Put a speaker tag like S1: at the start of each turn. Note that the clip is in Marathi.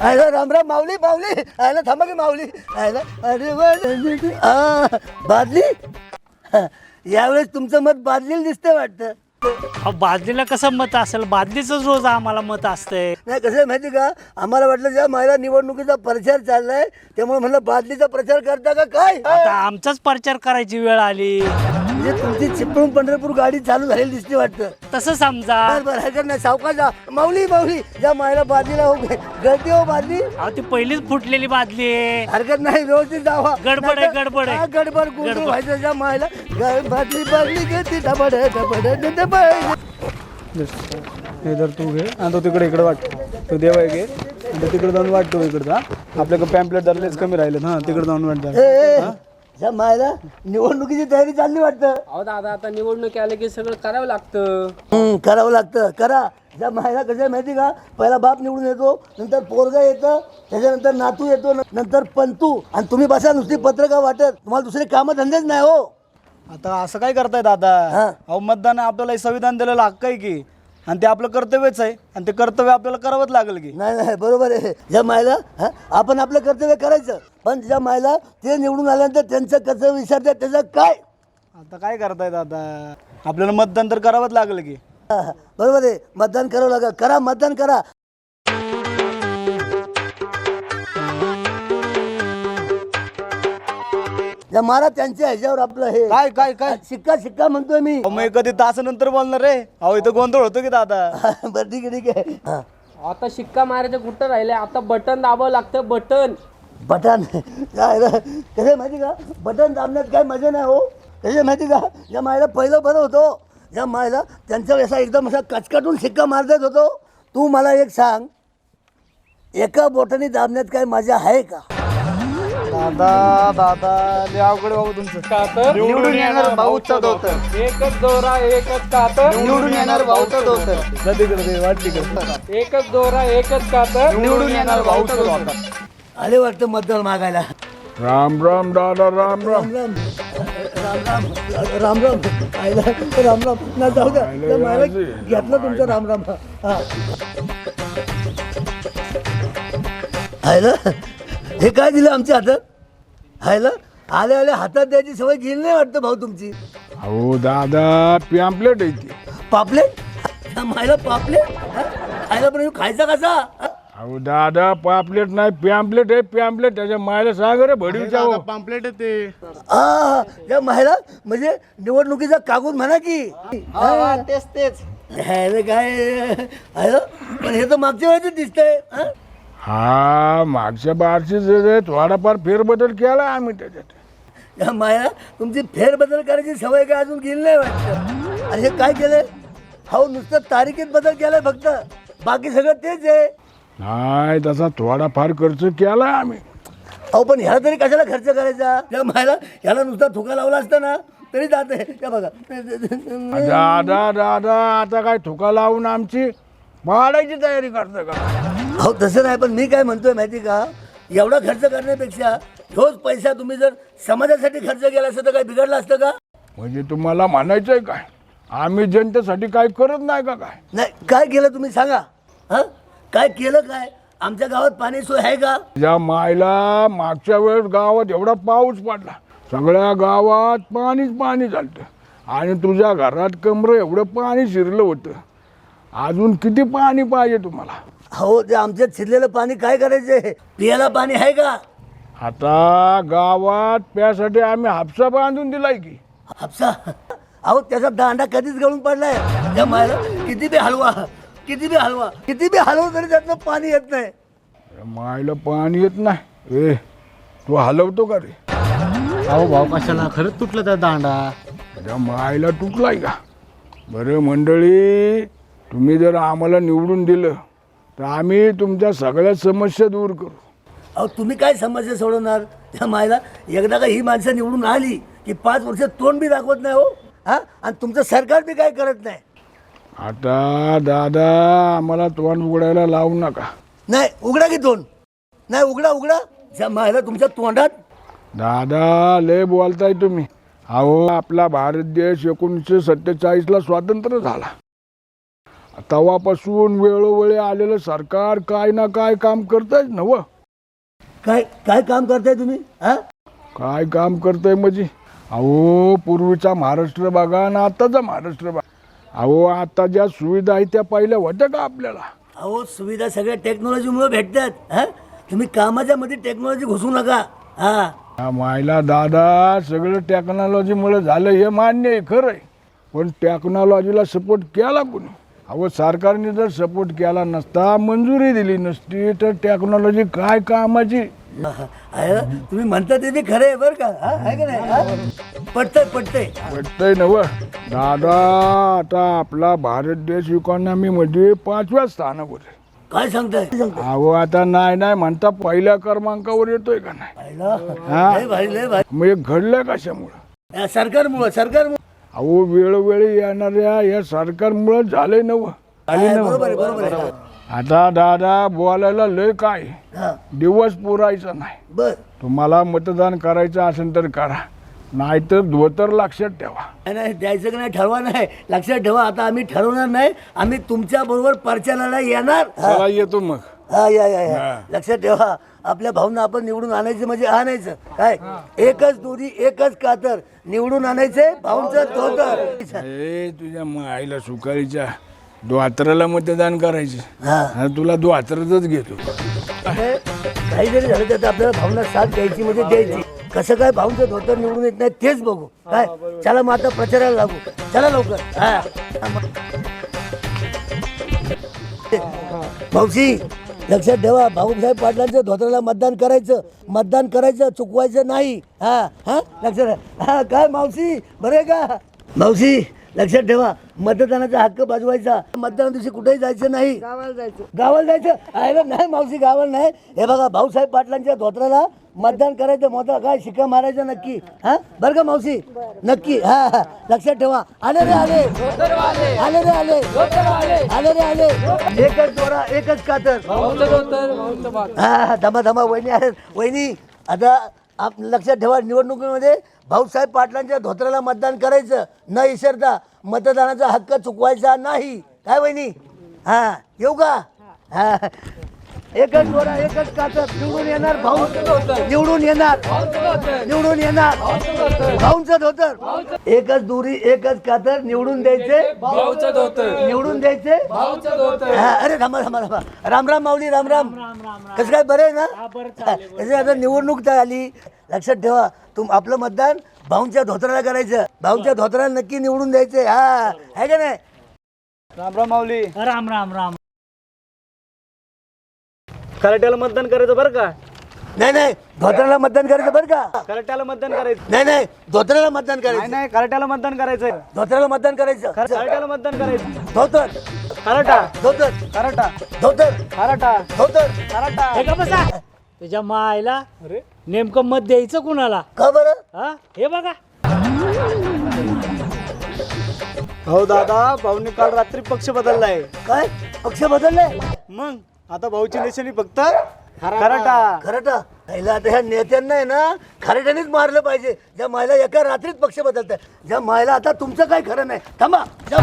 S1: आयला रामराम माऊली माऊली आयला थांबा की माऊली. आयला अरे वा बादली? यावेळेस तुमचं मत बादलीला दिसतंय वाटतं.
S2: अहो, बादलीला कसं मत असेल? बादलीच रोज आम्हाला मत असतंय.
S1: नाही कसं आहे माहिती का? आम्हाला वाटलं ज्या महिला निवडणुकीचा प्रचार चाललाय त्यामुळे म्हणलं बादलीचा प्रचार करता का काय?
S2: आता आमचाच प्रचार करायची वेळ आली.
S1: म्हणजे तुमची चिपळूण पंढरपूर गाडी चालू झालेली दिसते वाटतं.
S2: तसं समजा.
S1: बरं बरं हरकत नाही. सावकाश जा. माऊली माऊली ज्या महिला बादलीला हो. गर्दी हो बादली.
S2: अहो ती पहिलीच फुटलेली बादली आहे.
S1: हरकत नाही व्यवस्थित जावा.
S2: गडबड आहे, गडबड आहे.
S1: हा, गडबड
S2: गडबड.
S1: व्हायचं ज्या मायला. ग- बादली बादली घेते डबड डबड डबड
S3: हे जर तू घे. आणि तो तिकडे इकडे वाट. तो देवाय घे. आणि तो तिकडे जाऊन वाटतो इकडचा आपल्याकडे पॅम्पलेट धरलेच कमी राहिले हां. तिकडे जाऊन वाट
S1: ए, ए, ज्या मायला निवडणुकीची तयारी चालली वाटतं.
S4: अहो दादा आता निवडणूक आले की सगळं करावं लागतं.
S1: हम्म, करावं लागतं. करा. ज्या मायला कसं आहे माहिती का? पहिला बाप निवडून येतो नंतर पोरगा येतं त्याच्यानंतर नातू येतो न- नंतर पंतू. आणि तुम्ही बसा नुसती पत्रका वाटत? तुम्हाला दुसरे कामं धंदेच नाही हो.
S3: आता असं काय करताय दादा?
S1: हा.
S3: अहो मतदान आपल्याला हे संविधान दिलेलं हक्क आहे की? आणि ते आपलं कर्तव्यच आहे. आणि ते कर्तव्य आपल्याला करावंच लागेल की.
S1: नाही नाही बरोबर आहे. ज्या मायला हा, आपण आपलं कर्तव्य करायचं. पण ज्या मायला ते निवडून आल्यानंतर त्यांचं कर्तव्य विसरतात त्याचं काय?
S3: आता काय करताय दादा? आपल्याला मतदान तर करावंच लागेल की.
S1: हा, बरोबर आहे. मतदान करावं लागेल. करा मतदान करा. ज्या मारा त्यांच्या ह्याच्यावर आपलं हे.
S3: काय काय काय?
S1: शिक्का शिक्का म्हणतोय मी.
S3: अहो, मग कधी तासानंतर बोलणार रे? अहो इथं गोंधळ होतो की दादा?
S1: बरं ठीक आहे ठीक आहे. हा.
S4: आता शिक्का मारायचं कुठं राहिले आता बटन दाबावं लागतं बटन.
S1: बटन? काय रे? कसं आहे माहिती का? बटन दाबण्यात काय मजा नाही हो. कसं आहे माहिती का? या मायला पहिलं बरं होतो. या मायला त्यांचा असा एकदम असा कचकटून शिक्का मारत होतो. तू मला एक सांग एका बोटाने दाबण्यात काय मजा आहे का?
S3: दादा दादा लय अवघड बाबू तुमचं.
S4: कातर?
S3: निवडून येणार भाऊचा धोतर.
S4: एकच दोरा एकच कातर?
S3: निवडून येणार भाऊचा धोतर. जा तिकडे ते
S4: एकच दोरा एकच कातर?
S3: निवडून येणार भाऊचं धोतर.
S1: आले वाटतं मतदान मागायला.
S5: राम राम दादा राम राम.
S1: राम राम. राम राम. आयला राम राम. ना जाऊ द्या. त्या मायला घेतला राम राम. हा. आयला. हे काय दिलं आमच्या हातात? आयला आले आले हातात द्यायची सवय गेली नाही वाटतं भाऊ तुमची.
S5: अहो दादा पॅम्पलेट आहे ती.
S1: पापलेट मायला पापलेट? आयला पण खायचा कसा? हा?
S5: अहो दादा पापलेट नाही पॅम्पलेट आहे पॅम्पलेट त्याच्या मायला सांग रे भडीच्या हो.
S1: आ, त्या मायला म्हणजे निवडणुकीचा कागद म्हणा की.
S3: तेच तेच.
S1: काय पण हे तर मागच्या वेळेच दिसतंय हा?
S5: हा मागच्या बारशी थोडाफार फेरबदल केला आम्ही त्याच्यात.
S1: या माया तुमची फेरबदल करायची सवय काय अजून गेली नाही वाटतं? आणि हे काय केलंय? हो नुसतं तारीखीत बदल केलाय फक्त. बाकी सगळं तेच आहे.
S5: नाही तसा थोडाफार खर्च केला आम्ही.
S1: अहो पण ह्याला तरी कशाला खर्च करायचा? त्या मायला ह्याला नुसता थुका लावला असता ना तरी जाते त्या बघा.
S5: दादा दादा आता काय थुका लावून आमची पाडायची तयारी करतं का?
S1: अहो तसं नाही पण मी काय म्हणतोय माहिती का? एवढा खर्च करण्यापेक्षा ह्योच पैसा तुम्ही जर समाजासाठी खर्च केला असतं तर काय बिघडलं असतं का?
S5: म्हणजे तुम्हाला म्हणायचंय काय? आम्ही जनतेसाठी काय करत नाही का काय?
S1: नाही काय केलं तुम्ही सांगा? हा? काय केलं काय? आमच्या गावात पाणी सोय आहे का?
S5: या मायला मागच्या वेळेस गावात एवढा पाऊस पडला. सगळ्या गावात पाणीच पाणी झालं आणि तुझ्या घरात कमरं एवढं पाणी शिरलं होतं. अजून किती पाणी पाहिजे तुम्हाला?
S1: हो ते आमच्यात शिरलेलं पाणी काय करायचंय? पियाला पाणी आहे का?
S5: आता गावात प्यासाठी आम्ही हापसा बांधून दिलाय की.
S1: हापसा? अहो त्याचा दांडा कधीच गळून पडलाय. त्या मायला किती बी हलवा किती बी हलवा किती बी हलवा तरी त्यातनं पाणी येत नाही.
S5: मायला पाणी येत नाही. ए तू हलवतो का रे?
S2: अहो भाऊ कशाला? खरंच तुटलं त्या दांडा.
S5: त्या मायला तुटलाय का? बरं मंडळी तुम्ही जर आम्हाला निवडून दिलं तर आम्ही तुमच्या सगळ्या समस्या दूर करू.
S1: अहो तुम्ही काय समस्या सोडवणार? त्या मायला एकदा का ही माणसं निवडून आली की पाच वर्ष तोंड बी दाखवत नाही हो. हा? आणि तुमचं सरकार बी काय करत नाही?
S5: आता दादा आम्हाला तोंड उघडायला लावू नका.
S1: नाही उघडा की तोंड? नाही उघडा उघडा. त्या मायला तुमच्या तोंडात?
S5: दादा लय बोलताय तुम्ही. अहो आपला भारत देश एकोणीसशे सत्तेचाळीसला स्वातंत्र्य झाला. तेव्हापासून वेळोवेळी आलेलं सरकार काय ना काय काम करतंय नव.
S1: काय काय काम करताय तुम्ही हा?
S5: काय काम करतंय म्हणजे? अहो पूर्वीचा महाराष्ट्र बघा ना आताचा महाराष्ट्र बघा. अहो आता ज्या सुविधा आहेत त्या पहिल्या होत्या का आपल्याला?
S1: अहो सुविधा सगळ्या टेक्नॉलॉजीमुळे भेटतात हा? तुम्ही कामाच्या मध्ये टेक्नॉलॉजी घुसू नका हा?
S5: हा मायला दादा सगळं टेक्नॉलॉजीमुळे झालं हे मान्य आहे खरं आहे. पण टेक्नॉलॉजीला सपोर्ट केला कोणी? अहो सरकारने जर सपोर्ट केला नसता मंजुरी दिली नसती तर टेक्नॉलॉजी काय कामाची?
S1: आहे? तुम्ही म्हणता ते बी खरं आहे बरं का? हा आहे का नाही?
S5: वाटतंय नव दादा आता आपला भारत देश इकॉनॉमीमध्ये पाचव्या स्थानावर आहे.
S1: काय सांगताय?
S5: अहो आता नाही नाही म्हणता पहिल्या क्रमांकावर येतोय का नाही?
S1: पाहिलं? लय भारी लय भारी.
S5: मग हे घडलं कशामुळं?
S1: या सरकारमुळं सरकारमुळं.
S5: अहो वेळोवेळी येणाऱ्या या सरकारमुळं झालंय नव आली
S1: आहे,
S5: नव
S1: बरोबर आहे बरोबर आहे.
S5: आता दादा बोलायला लय काय?
S1: हा.
S5: दिवस पुरायचा नाही.
S1: बर.
S5: तुम्हाला मतदान करायचं असेल तर करा. नाहीतर धोतर लक्षात ठेवा.
S1: नाही, नाही द्यायचं की नाही ठरवा नाही. लक्षात ठेवा आता आम्ही ठरवणार नाही. आम्ही तुमच्या बरोबर परचाला येणार. हा.
S5: चला येतो मग.
S1: हा या या या. लक्षात ठेवा आपल्या भावना आपण निवडून आणायचं म्हणजे आणायचं. काय? एकच दोरी एकच कातर. निवडून आणायचे भाऊंचं धोतर
S5: ए तुझ्या माईला सुकाळीच्या द्वात्राला मतदान करायचं.
S1: हा.
S5: हा, तुला द्वात्रातच घेतो.
S1: काही जरी झालं तर आपल्याला भावना साथ द्यायची म्हणजे द्यायची. कसं काय भाऊंचं धोतर निवडून येत नाही तेच बघू. काय? चला मग आता प्रचाराला लागू. चला लवकर. हा. भाऊजी लक्षात ठेवा भाऊसाहेब पाटलांचं धोत्राला मतदान करायचं. मतदान करायचं चुकवायचं नाही. हा हा लक्षात ठेवा. हा काय मावशी? बरे का? मावशी लक्षात ठेवा. मतदानाचा हक्क बाजवायचा. मतदाना दिवशी कुठेही जायचं नाही. गावाला जायचं. गावाला जायचं? आहे? नाही मावशी गावाला नाही. हे बघा भाऊसाहेब पाटलांच्या धोत्राला मतदान करायचं मोठा काय? शिक्का मारायचा नक्की. हा? बरं का मावशी? नक्की. हा हा. लक्षात ठेवा. आले रे आले. आले रे आले. आले रे आले. एकच दोरा एकच कातर. हा धमा धमा वहिनी आहेत. वहिनी आता आप लक्षात ठेवा निवडणुकीमध्ये भाऊसाहेब पाटलांच्या धोत्राला मतदान करायचं. न इसरता मतदानाचा हक्क चुकवायचा नाही. काय वहिनी? हा येऊ का? हा. एकच दोरा एकच कातर निवडून येणार भाऊ निवडून येणार. निवडून येणार. भाऊंचं धोतर. एकच दुरी एकच कातर निवडून द्यायचे. निवडून द्यायचे. हा, अरे थांबा थांबा थांबा. राम राम माऊली राम राम. कसं काय बरं आहे ना? कसं आता निवडणूक तर आली. लक्षात ठेवा तुम आपलं मतदान भाऊंच्या धोत्राला करायचं. भाऊंच्या धोत्राला नक्की निवडून द्यायचे. हा आहे का नाही?
S3: राम राम माऊली.
S2: राम राम राम.
S3: कराट्याला मतदान करायचं बरं का?
S1: नाही नाही धोत्राला मतदान करायचं बरं का?
S3: कराट्याला मतदान करायचं.
S1: नाही नाही धोत्राला मतदान
S3: नाही
S1: करायचं.
S3: नाही कराट्याला मतदान करायचं
S1: धोत्राला मतदान करायचं.
S3: कराट्याला मतदान करायचं.
S1: धोतर.
S3: कराटा.
S1: धोतर.
S3: कराटा.
S1: धोतर.
S3: कराटा.
S1: धोतर.
S3: कराटा.
S2: हे का बसा? त्याच्या मायला नेमकं मत द्यायचं कुणाला?
S1: का बरं?
S2: हा? हे बघा.
S3: हो दादा भाऊनी काल रात्री पक्ष बदललाय.
S1: काय? पक्ष बदललाय?
S3: मग? आता भाऊची निशाणी फक्त कराटा
S1: खरटा. पहिला आता ह्या नेत्यांना आहे ना खरट्यानेच मारलं पाहिजे. ज्या महिला एका रात्रीत पक्ष बदलतात. ज्या महिला आता तुमचं काय खरं नाही. थांबा. ज्या